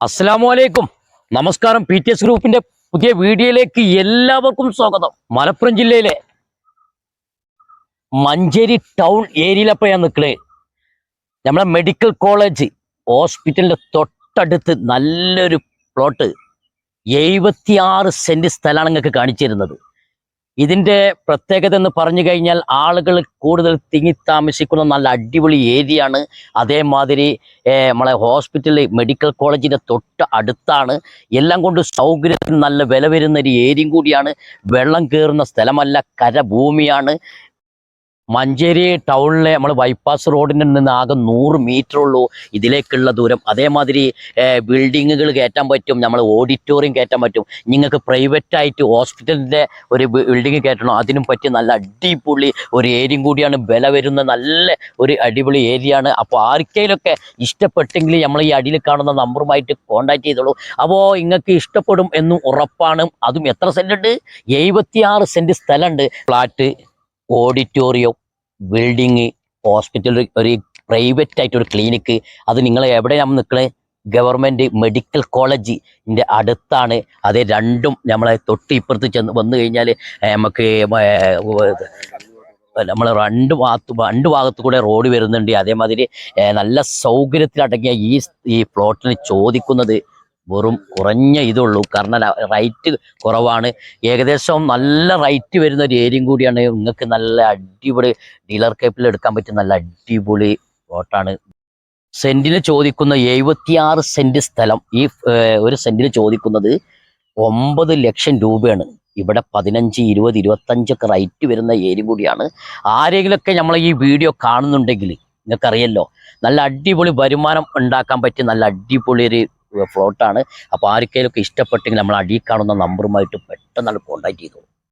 അലൈക്കും നമസ്കാരം P T S ഗ്രൂപ്പിന്റെ പുതിയ വീഡിയോയിലേക്ക് എല്ലാവർക്കും സ്വാഗതം. മലപ്പുറം ജില്ലയിലെ മഞ്ചേരി ടൗൺ ഏരിയയിലപ്പോൾ ഞാൻ നിൽക്കണേ നമ്മളെ മെഡിക്കൽ കോളേജ് ഹോസ്പിറ്റലിന്റെ തൊട്ടടുത്ത് നല്ലൊരു പ്ലോട്ട് എഴുപത്തിയാറ് സെന്റ് സ്ഥലമാണ് നിങ്ങൾക്ക് കാണിച്ചു ഇതിന്റെ പ്രത്യേകത എന്ന് പറഞ്ഞു കഴിഞ്ഞാൽ ആളുകൾ കൂടുതൽ തിങ്ങി താമസിക്കുന്ന നല്ല അടിപൊളി ഏരിയ ആണ് അതേമാതിരി നമ്മളെ ഹോസ്പിറ്റൽ മെഡിക്കൽ കോളേജിന്റെ തൊട്ട് അടുത്താണ്. എല്ലാം കൊണ്ട് സൗകര്യത്തിന് നല്ല വില വരുന്ന ഒരു ഏരിയയും കൂടിയാണ്. വെള്ളം കയറുന്ന സ്ഥലമല്ല കരഭൂമിയാണ്. മഞ്ചേരി ടൗണിലെ നമ്മൾ ബൈപ്പാസ് റോഡിന്റെ നിന്ന് ആകെ നൂറ് മീറ്റർ ഉള്ളൂ. ഇതിലേക്കുള്ള ദൂരം. അതേമാതിരി ബിൽഡിങ്ങുകൾ കയറ്റാൻ പറ്റും. നമ്മൾ ഓഡിറ്റോറിയം കയറ്റാൻ പറ്റും. നിങ്ങൾക്ക് പ്രൈവറ്റായിട്ട് ഹോസ്പിറ്റലിന്റെ ഒരു ബിൽഡിങ് കയറ്റണം. അതിനും പറ്റിയ നല്ല അടിപൊളി ഒരു ഏരിയയും കൂടിയാണ്. വില വരുന്ന നല്ല ഒരു അടിപൊളി ഏരിയ ആണ്. അപ്പോൾ ആർക്കെങ്കിലൊക്കെ ഇഷ്ടപ്പെട്ടെങ്കിൽ നമ്മൾ ഈ അടിയിൽ കാണുന്ന നമ്പറുമായിട്ട് കോൺടാക്ട് ചെയ്തോളൂ. അപ്പോൾ നിങ്ങൾക്ക് ഇഷ്ടപ്പെടും എന്നും ഉറപ്പാണ്. അതും എത്ര സെന്റുണ്ട് എഴുപത്തിയാറ് സെന്റ് സ്ഥലമുണ്ട്. ഫ്ലാറ്റ് ഓഡിറ്റോറിയം ബിൽഡിങ് ഹോസ്പിറ്റൽ ഒരു പ്രൈവറ്റ് ആയിട്ട് ഒരു ക്ലിനിക്ക് അത് നിങ്ങൾ എവിടെയാണ് നിൽക്കുന്നത് ഗവൺമെന്റ് മെഡിക്കൽ കോളേജിന്റെ അടുത്താണ്. അത് രണ്ടും നമ്മളെ തൊട്ട് ഇപ്പുറത്ത് ചെന്ന് വന്നു കഴിഞ്ഞാൽ നമുക്ക് നമ്മൾ രണ്ട് ഭാഗത്ത് രണ്ട് ഭാഗത്ത് കൂടെ റോഡ് വരുന്നുണ്ട്. അതേമാതിരി നല്ല സൗകര്യത്തിലടങ്ങിയ ഈ ഈ പ്ലോട്ടിന് ചോദിക്കുന്നത് വെറും കുറഞ്ഞ ഇതുള്ളൂ. കാരണം റൈറ്റ് കുറവാണ്. ഏകദേശം നല്ല റൈറ്റ് വരുന്ന ഒരു ഏരിയയും കൂടിയാണ്. നിങ്ങൾക്ക് നല്ല അടിപൊളി ഡീലർ കേപ്പിൽ എടുക്കാൻ പറ്റിയ നല്ല അടിപൊളി പ്ലോട്ടാണ് സെന്റിന് ചോദിക്കുന്ന എഴുപത്തിയാറ് സെന്റ് സ്ഥലം. ഈ ഒരു സെന്റിന് ചോദിക്കുന്നത് ഒമ്പത് ലക്ഷം രൂപയാണ്. ഇവിടെ പതിനഞ്ച് ഇരുപത് ഇരുപത്തഞ്ചൊക്കെ റൈറ്റ് വരുന്ന ഏരിയ കൂടിയാണ്. ആരെങ്കിലുമൊക്കെ നമ്മൾ ഈ വീഡിയോ കാണുന്നുണ്ടെങ്കിൽ നിങ്ങൾക്കറിയല്ലോ നല്ല അടിപൊളി വരുമാനം ഉണ്ടാക്കാൻ പറ്റിയ നല്ല അടിപൊളി ഒരു ഫ്ലോട്ടാണ് അപ്പോൾ ആർക്കെങ്കിലുമൊക്കെ ഇഷ്ടപ്പെട്ടെങ്കിൽ നമ്മൾ അടിയിൽ കാണുന്ന നമ്പറുമായിട്ട് പെട്ടെന്ന് കോൺടാക്ട് ചെയ്തോളൂ.